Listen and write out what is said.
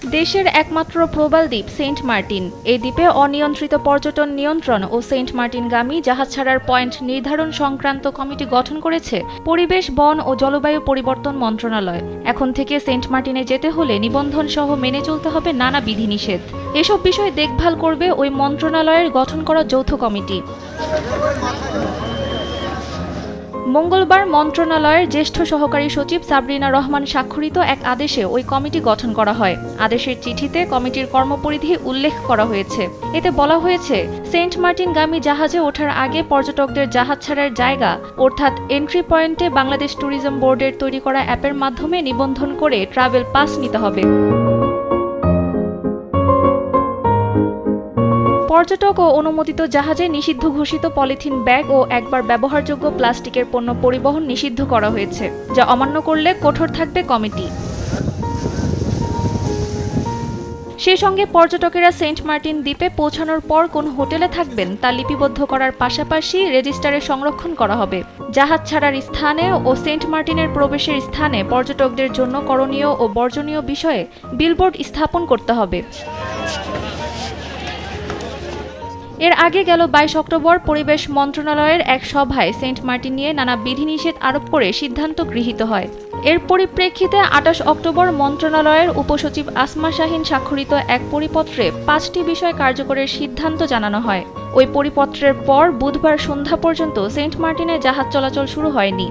দেশের একমাত্র প্রবাল দ্বীপ সেন্ট মার্টিন। এই দ্বীপে অনিয়ন্ত্রিত পর্যটন নিয়ন্ত্রণ ও সেন্ট মার্টিনগামী জাহাজ ছাড়ার পয়েন্ট নির্ধারণ সংক্রান্ত কমিটি গঠন করেছে পরিবেশ, বন ও জলবায়ু পরিবর্তন মন্ত্রণালয়। এখন থেকে সেন্ট মার্টিনে যেতে হলে নিবন্ধন সহ মেনে চলতে হবে নানা বিধিনিষেধ। এসব বিষয় দেখভাল করবে ওই মন্ত্রণালয়ের গঠন করা যৌথ কমিটি। মঙ্গলবার মন্ত্রণালয়ের জ্যেষ্ঠ সহকারী সচিব সাবরিনা রহমান স্বাক্ষরিত এক আদেশে ওই কমিটি গঠন করা হয়। আদেশের চিঠিতে কমিটির কর্মপরিধি উল্লেখ করা হয়েছে। এতে বলা হয়েছে, সেন্ট মার্টিনগামী জাহাজে ওঠার আগে পর্যটকদের জাহাজ ছাড়ার জায়গা, অর্থাৎ এন্ট্রি পয়েন্টে বাংলাদেশ ট্যুরিজম বোর্ডের তৈরি করা অ্যাপের মাধ্যমে নিবন্ধন করে ট্রাভেল পাস নিতে হবে। পর্যটক ও অনুমোদিত জাহাজে নিষিদ্ধ ঘোষিত পলিথিন ব্যাগ ও একবার ব্যবহারযোগ্য প্লাস্টিকের পণ্য পরিবহন নিষিদ্ধ করা হয়েছে, যা অমান্য করলে কঠোর থাকবে কমিটি। সেই সঙ্গে পর্যটকেরা সেন্ট মার্টিন দ্বীপে পৌঁছানোর পর কোন হোটেলে থাকবেন তা লিপিবদ্ধ করার পাশাপাশি রেজিস্টারে সংরক্ষণ করা হবে। জাহাজ ছাড়ার স্থানে ও সেন্ট মার্টিনের প্রবেশের স্থানে পর্যটকদের জন্য করণীয় ও বর্জনীয় বিষয়ে বিলবোর্ড স্থাপন করতে হবে। এর আগে গেল বাইশ অক্টোবর পরিবেশ মন্ত্রণালয়ের এক সভায় সেন্ট মার্টিন নিয়ে নানা বিধিনিষেধ আরোপ করে সিদ্ধান্ত গৃহীত হয়। এর পরিপ্রেক্ষিতে আঠাশ অক্টোবর মন্ত্রণালয়ের উপসচিব আসমা শাহিন স্বাক্ষরিত এক পরিপত্রে পাঁচটি বিষয় কার্যকরের সিদ্ধান্ত জানানো হয়। ওই পরিপত্রের পর বুধবার সন্ধ্যা পর্যন্ত সেন্ট মার্টিনে জাহাজ চলাচল শুরু হয়নি।